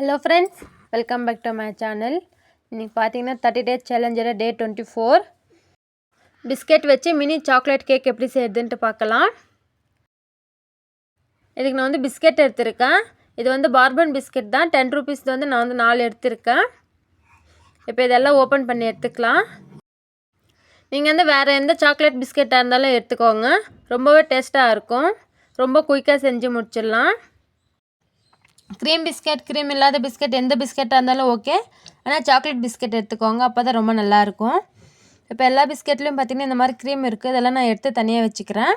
Hello friends welcome back to my channel இன்றைக்கி பார்த்தீங்கன்னா thirty days சேலஞ்சோட டே டுவெண்ட்டி ஃபோர் பிஸ்கெட் வச்சு mini chocolate cake எப்படி செய்யுதுன்ட்டு பார்க்கலாம். இதுக்கு நான் வந்து பிஸ்கெட் எடுத்திருக்கேன். இது வந்து பார்பன் பிஸ்கெட் தான். டென் ருபீஸ் வந்து நான் வந்து நாலு எடுத்திருக்கேன். இப்போ இதெல்லாம் ஓப்பன் பண்ணி எடுத்துக்கலாம். நீங்கள் வந்து வேறு எந்த சாக்லேட் பிஸ்கெட்டாக இருந்தாலும் எடுத்துக்கோங்க. ரொம்பவே டேஸ்ட்டாக இருக்கும். ரொம்ப குயிக்காக செஞ்சு முடிச்சிடலாம். க்ரீம் பிஸ்கெட் க்ரீம் இல்லாத பிஸ்கெட் எந்த பிஸ்கெட்டாக இருந்தாலும் ஓகே ஆனால் சாக்லேட் பிஸ்கெட் எடுத்துக்கோங்க அப்போ தான் ரொம்ப நல்லாயிருக்கும் இப்போ எல்லா பிஸ்கெட்லேயும் பார்த்திங்கன்னா இந்த மாதிரி க்ரீம் இருக்குது இதெல்லாம் நான் எடுத்து தனியாக வச்சுக்கிறேன்.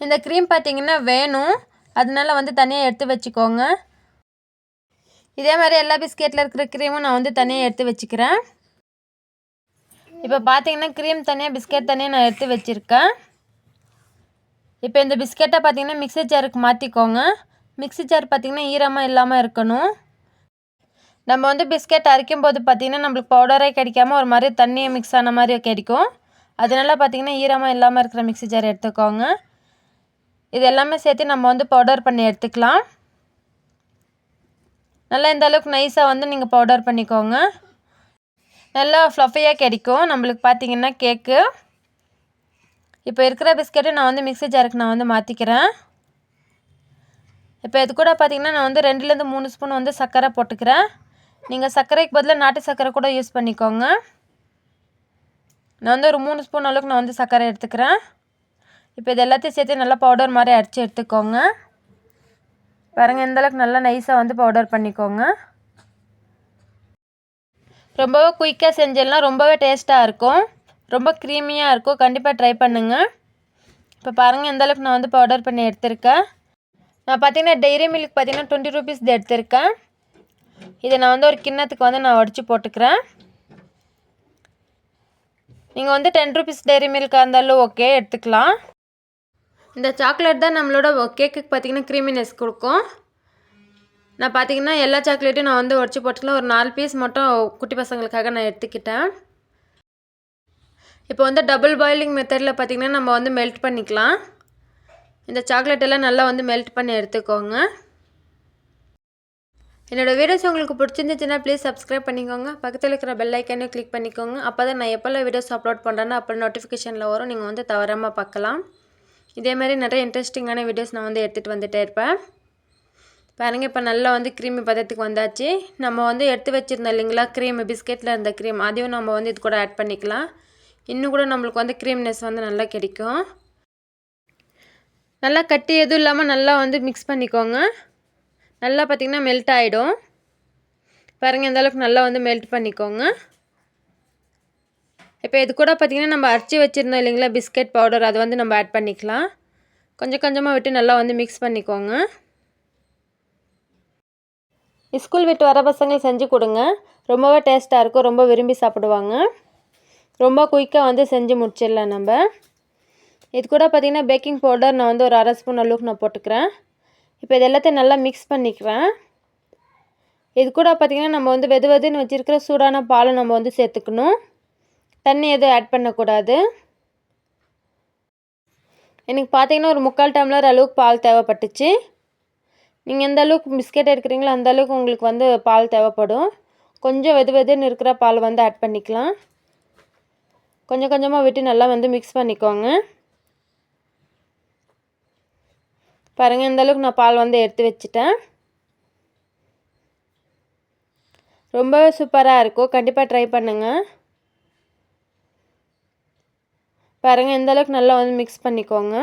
இந்த க்ரீம் பார்த்திங்கன்னா வேணும். அதனால வந்து தனியாக எடுத்து வச்சுக்கோங்க. இதே மாதிரி எல்லா பிஸ்கெட்டில் இருக்கிற க்ரீமும் நான் வந்து தனியாக எடுத்து வச்சுக்கிறேன். இப்போ பார்த்தீங்கன்னா க்ரீம் தனியாக பிஸ்கெட் தனியாக நான் எடுத்து வச்சுருக்கேன். இப்போ இந்த பிஸ்கெட்டை பார்த்தீங்கன்னா மிக்சர் ஜாருக்கு மாற்றிக்கோங்க மிக்சி ஜார் பார்த்திங்கன்னா ஈரமாக இல்லாமல் இருக்கணும். நம்ம வந்து பிஸ்கெட் அரைக்கும் போது பார்த்திங்கன்னா நம்மளுக்கு பவுடரே கிடைக்காம ஒரு மாதிரி தண்ணியை மிக்ஸ் ஆன மாதிரி கிடைக்கும். அதனால பார்த்திங்கன்னா ஈரமாக இல்லாமல் இருக்கிற மிக்சி ஜார் எடுத்துக்கோங்க. இது எல்லாமே சேர்த்து நம்ம வந்து பவுடர் பண்ணி எடுத்துக்கலாம். நல்லா இந்த அளவுக்கு நைஸாக வந்து நீங்கள் பவுடர் பண்ணிக்கோங்க. நல்லா ஃப்ளஃபியாக கிடைக்கும். நம்மளுக்கு பார்த்திங்கன்னா கேக்கு இப்போ இருக்கிற பிஸ்கெட்டை நான் வந்து மிக்சி ஜாருக்கு நான் வந்து மாற்றிக்கிறேன் இப்போ இது கூட பார்த்திங்கன்னா நான் வந்து ரெண்டுலேருந்து மூணு ஸ்பூன் வந்து சர்க்கரை போட்டுக்கிறேன். நீங்கள் சர்க்கரைக்கு பதிலாக நாட்டு சர்க்கரை கூட யூஸ் பண்ணிக்கோங்க. நான் வந்து ஒரு மூணு ஸ்பூன் அளவுக்கு நான் வந்து சர்க்கரை எடுத்துக்கிறேன். இப்போ இது எல்லாத்தையும் சேர்த்து நல்லா பவுடர் மாதிரி அரைச்சி எடுத்துக்கோங்க. பாருங்க இந்தளவுக்கு நல்லா நைஸாக வந்து பவுடர் பண்ணிக்கோங்க. ரொம்பவே குயிக்காக செஞ்சிடலாம் ரொம்பவே டேஸ்ட்டாக இருக்கும். ரொம்ப க்ரீமியாக இருக்கும். கண்டிப்பாக ட்ரை பண்ணுங்கள் இப்போ பாருங்கள் எந்தளவுக்கு நான் வந்து பவுடர் பண்ணி எடுத்திருக்கேன். நான் பார்த்தீங்கன்னா டெய்ரி மில்க் பார்த்தீங்கன்னா டுவெண்ட்டி ருபீஸ் எடுத்திருக்கேன். இதை நான் வந்து ஒரு கிண்ணத்துக்கு வந்து நான் உடச்சி போட்டுக்கிறேன். நீங்கள் வந்து டென் ருபீஸ் டெய்ரி மில்காக இருந்தாலும் ஓகே எடுத்துக்கலாம். இந்த சாக்லேட் தான் நம்மளோட கேக்குக்கு பார்த்திங்கன்னா க்ரீமினஸ் கொடுக்கும். நான் பார்த்தீங்கன்னா எல்லா சாக்லேட்டையும் நான் வந்து உடச்சி போட்டுக்கலாம். ஒரு நாலு பீஸ் மட்டும் குட்டி பசங்களுக்காக நான் எடுத்துக்கிட்டேன். இப்போ வந்து டபுள் பாயிலிங் மெத்தடில் பார்த்திங்கன்னா நம்ம வந்து மெல்ட் பண்ணிக்கலாம். இந்த சாக்லேட் எல்லாம் நல்லா வந்து மெல்ட் பண்ணி எடுத்துக்கோங்க. என்னோடய வீடியோஸ் உங்களுக்கு பிடிச்சிருந்துச்சுன்னா ப்ளீஸ் சப்ஸ்கிரைப் பண்ணிக்கோங்க. பக்கத்தில் இருக்கிற பெல் ஐக்கானே கிளிக் பண்ணிக்கோங்க. அப்போ தான் நான் எப்போல்லாம் வீடியோஸ் அப்லோட் பண்ணுறேன்னா அப்போ நோட்டிஃபிகேஷனில் வரும். நீங்கள் வந்து தவறாமல் பார்க்கலாம். இதேமாதிரி நிறைய இன்ட்ரெஸ்டிங்கான வீடியோஸ் நான் வந்து எடுத்துகிட்டு வந்துகிட்டே இருப்பேன். பாருங்கள் இப்போ நல்லா வந்து க்ரீமி பதத்துக்கு வந்தாச்சு. நம்ம வந்து எடுத்து வச்சுருந்தோம் இல்லைங்களா க்ரீம் பிஸ்கெட்டில் இருந்த க்ரீம் அதையும் நம்ம வந்து இது கூட ஆட் பண்ணிக்கலாம். இன்னும் கூட நம்மளுக்கு வந்து க்ரீம்னஸ் வந்து நல்லா கிடைக்கும். நல்லா கட்டி எதுவும் இல்லாமல் நல்லா வந்து மிக்ஸ் பண்ணிக்கோங்க. நல்லா பார்த்திங்கன்னா மெல்ட் ஆகிடும் பாருங்கள் இந்த அளவுக்கு நல்லா வந்து மெல்ட் பண்ணிக்கோங்க. இப்போ இது கூட பார்த்திங்கன்னா நம்ம அரைச்சி வச்சுருந்தோம் இல்லைங்களா பிஸ்கட் பவுடர் அதை வந்து நம்ம ஆட் பண்ணிக்கலாம். கொஞ்சம் கொஞ்சமாக விட்டு நல்லா வந்து மிக்ஸ் பண்ணிக்கோங்க. ஸ்கூல் விட்டு வர பசங்க செஞ்சு கொடுங்க. ரொம்பவே டேஸ்ட்டாக இருக்கும் ரொம்ப விரும்பி சாப்பிடுவாங்க. ரொம்ப குயிக்காக வந்து செஞ்சு முடிச்சிடலாம் நம்ம. இது கூட பார்த்திங்கன்னா பேக்கிங் பவுடர் நான் வந்து ஒரு அரை ஸ்பூன் அளவுக்கு நான் போட்டுக்கிறேன். இப்போ இது எல்லாத்தையும் நல்லா மிக்ஸ் பண்ணிக்கிறேன். இது கூட பார்த்திங்கன்னா நம்ம வந்து வெது வெதுன்னு வச்சுருக்கிற சூடான பாலை நம்ம வந்து சேர்த்துக்கணும். தண்ணி எதுவும் ஆட் பண்ணக்கூடாது. எனக்கு பார்த்திங்கன்னா ஒரு முக்கால் டம்ளர் அளவுக்கு பால் தேவைப்பட்டுச்சு. நீங்கள் எந்த அளவுக்கு பிஸ்கெட் எடுக்கிறீங்களோ அந்த அளவுக்கு உங்களுக்கு வந்து பால் தேவைப்படும். கொஞ்சம் வெது வெதுன்னு இருக்கிற பால் வந்து ஆட் பண்ணிக்கலாம். கொஞ்சம் கொஞ்சமாக விட்டு நல்லா வந்து மிக்ஸ் பண்ணிக்கோங்க. பாருங்கள் இந்தளவுக்கு நான் பால் வந்து எடுத்து வச்சுட்டேன். ரொம்ப சூப்பராக இருக்கும். கண்டிப்பாக ட்ரை பண்ணுங்கள் பாருங்கள் இந்தளவுக்கு நல்லா வந்து மிக்ஸ் பண்ணிக்கோங்க.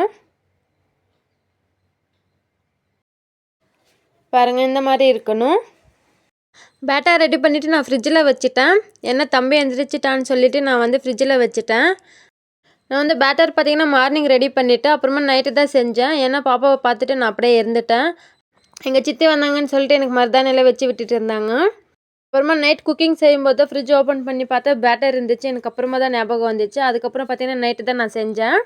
பாருங்கள் இந்த மாதிரி இருக்கணும். பேட்டா ரெடி பண்ணிவிட்டு நான் ஃப்ரிட்ஜில் வச்சுட்டேன். என்ன தம்பி எந்திரிச்சிட்டான்னு சொல்லிவிட்டு நான் வந்து ஃப்ரிட்ஜில் வச்சுட்டேன். நான் வந்து பேட்டர் பார்த்திங்கன்னா மார்னிங் ரெடி பண்ணிவிட்டு அப்புறமா நைட்டு தான் செஞ்சேன். ஏன்னா பாப்பாவை பார்த்துட்டு நான் அப்படியே இருந்துட்டேன். எங்கள் சித்தி வந்தாங்கன்னு சொல்லிட்டு எனக்கு மருதானியில் வச்சு விட்டுட்டு இருந்தாங்க. அப்புறமா நைட் குக்கிங் செய்யும்போது ஃப்ரிட்ஜ் ஓப்பன் பண்ணி பார்த்தா பேட்டர் இருந்துச்சு. எனக்கு அப்புறமா தான் ஞாபகம் வந்துச்சு. அதுக்கப்புறம் பார்த்திங்கன்னா நைட்டு தான் நான் செஞ்சேன்.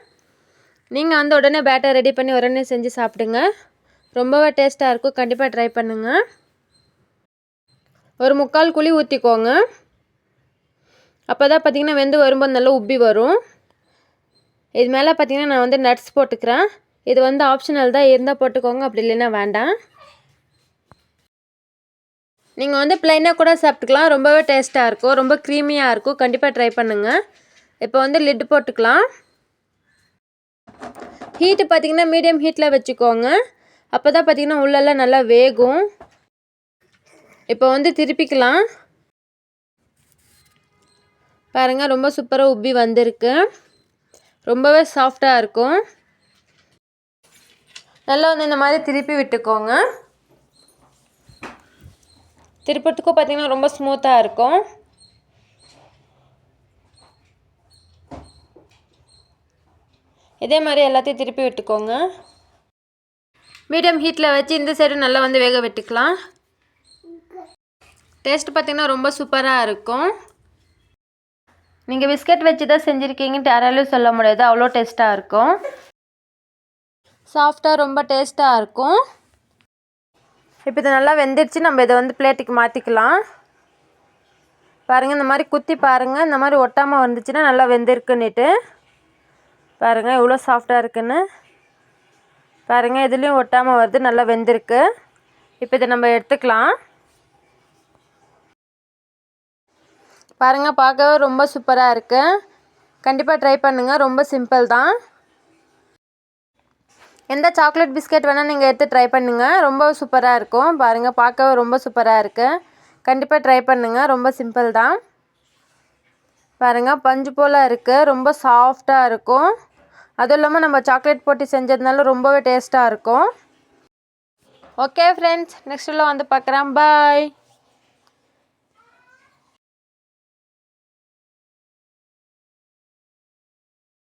நீங்கள் வந்து உடனே பேட்டர் ரெடி பண்ணி உடனே செஞ்சு சாப்பிடுங்க. ரொம்பவே டேஸ்ட்டாக இருக்கும். கண்டிப்பாக ட்ரை பண்ணுங்கள் ஒரு முக்கால் குழி ஊற்றிக்கோங்க அப்போ தான் பார்த்திங்கன்னா வெந்து வரும்போது நல்லா உப்பி வரும். இது மேலே பார்த்தீங்கன்னா நான் வந்து நட்ஸ் போட்டுக்கிறேன். இது வந்து ஆப்ஷனல் தான். இருந்தால் போட்டுக்கோங்க. அப்படி இல்லைன்னா வேண்டாம். நீங்கள் வந்து ப்ளைனாக கூட சாப்பிட்டுக்கலாம். ரொம்பவே டேஸ்ட்டாக இருக்கும். ரொம்ப க்ரீமியாக இருக்கும். கண்டிப்பாக ட்ரை பண்ணுங்கள் இப்போ வந்து லிட்டு போட்டுக்கலாம். ஹீட்டு பார்த்தீங்கன்னா மீடியம் ஹீட்டில் வச்சுக்கோங்க. அப்போ தான் பார்த்தீங்கன்னா உள்ளெல்லாம் நல்லா வேகும். இப்போ வந்து திருப்பிக்கலாம். பாருங்கள் ரொம்ப சூப்பராக உப்பி வந்திருக்கு. ரொம்பவே சாஃப்டாக இருக்கும். நல்லா வந்து இந்த மாதிரி திருப்பி விட்டுக்கோங்க. திருப்பத்துக்கும் பார்த்தீங்கன்னா ரொம்ப ஸ்மூத்தாக இருக்கும். இதே மாதிரி எல்லாத்தையும் திருப்பி விட்டுக்கோங்க. மீடியம் ஹீட்டில் வச்சு இந்த சைடு நல்லா வந்து வேக விட்டுக்கலாம். டேஸ்ட் பார்த்திங்கன்னா ரொம்ப சூப்பராக இருக்கும். நீங்கள் பிஸ்கட் வச்சு தான் செஞ்சுருக்கீங்கன்ட்டு யாராலையும் சொல்ல முடியாது. அவ்வளோ டேஸ்ட்டாக இருக்கும். சாஃப்டாக ரொம்ப டேஸ்ட்டாக இருக்கும். இப்போ இது நல்லா வெந்துடுச்சு நம்ம இதை வந்து பிளேட்டுக்கு மாற்றிக்கலாம் பாருங்கள் இந்த மாதிரி குத்தி பாருங்கள் இந்த மாதிரி ஒட்டாமல் வந்துச்சுன்னா நல்லா வெந்திருக்குன்னுட்டு. பாருங்கள் எவ்வளோ சாஃப்டாக இருக்குன்னு. பாருங்கள் இதுலேயும் ஒட்டாமல் வருது. நல்லா வெந்திருக்கு. இப்போ இதை நம்ம எடுத்துக்கலாம். பாருங்கள் பார்க்கவே ரொம்ப சூப்பராக இருக்குது கண்டிப்பாக ட்ரை பண்ணுங்கள் ரொம்ப சிம்பிள் தான். எந்த சாக்லேட் பிஸ்கெட் வேணால் நீங்கள் எடுத்து ட்ரை பண்ணுங்கள் ரொம்ப சூப்பராக இருக்கும். பாருங்கள் பார்க்கவே ரொம்ப சூப்பராக இருக்குது கண்டிப்பாக ட்ரை பண்ணுங்கள் ரொம்ப சிம்பிள் தான். பாருங்கள் பஞ்சு போல் இருக்குது ரொம்ப சாஃப்டாக இருக்கும். அதுவும் இல்லாமல் நம்ம சாக்லேட் போட்டு செஞ்சதுனால ரொம்பவே டேஸ்ட்டாக இருக்கும். ஓகே ஃப்ரெண்ட்ஸ் நெக்ஸ்ட்டில் வந்து பார்க்குறேன். பாய்